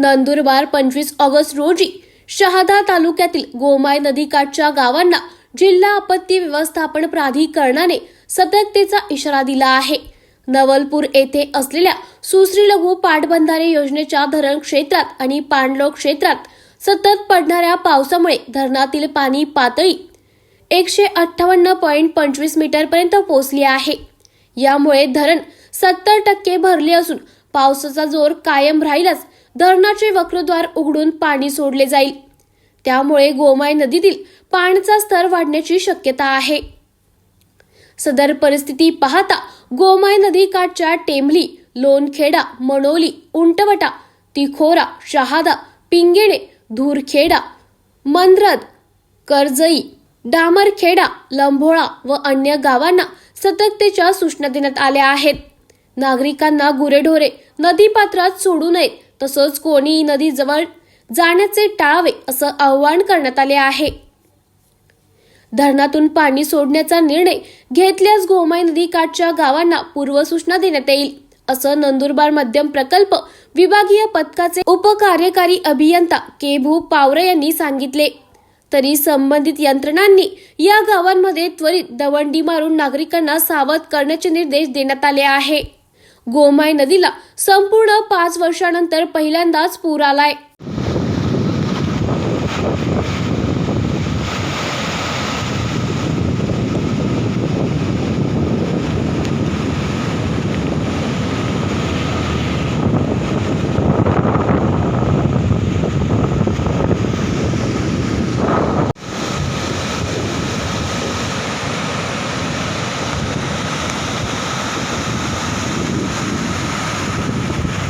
नंदुरबार पंचवीस ऑगस्ट रोजी शहादा तालुक्यातील गोमाय नदीकाठच्या गावांना जिल्हा आपत्ती व्यवस्थापन प्राधिकरणाने सतर्कतेचा इशारा दिला आहे. नवलपूर येथे असलेल्या सुश्री लघु पाटबंधारे योजनेच्या धरण क्षेत्रात आणि पाणलोट क्षेत्रात सतत पडणाऱ्या पावसामुळे धरणातील पाणी पातळी एकशे अठ्ठावन्न पॉईंट पंचवीस मीटरपर्यंत पोहोचली आहे. यामुळे धरण सत्तर टक्के भरले असून पावसाचा जोर कायम राहिलाच धरणाचे वक्रद्वार उघडून पाणी सोडले जाईल. त्यामुळे गोमाय नदीतील पाण्याचा स्तर वाढण्याची शक्यता आहे. सदर परिस्थिती पाहता गोमाय नदीकाठच्या टेंभली लोणखेडा मनोली उंटवटा तिखोरा शहादा पिंगिणे धूरखेडा मंद्रद कर्जई डामरखेडा लंभोळा व अन्य गावांना सतर्कतेच्या सूचना देण्यात आल्या आहेत. नागरिकांना गुरेढोरे नदीपात्रात सोडू नये तसंच कोणी नदीजवळ जाण्याचे टाळावे असं आवाहन करण्यात आले आहे. धरणातून पाणी सोडण्याचा निर्णय घेतल्यास गोमाई नदीकाठच्या गावांना पूर्वसूचना देण्यात येईल असं नंदुरबार मध्यम प्रकल्प विभागीय पथकाचे उपकार्यकारी अभियंता के भू पावरे यांनी सांगितले. तरी संबंधित यंत्रणांनी या गावांमध्ये त्वरित दवंडी मारून नागरिकांना सावध करण्याचे निर्देश देण्यात आले आहे. गोमाय नदीला संपूर्ण पाच वर्षानंतर पहिल्यांदाच पूर आलाय.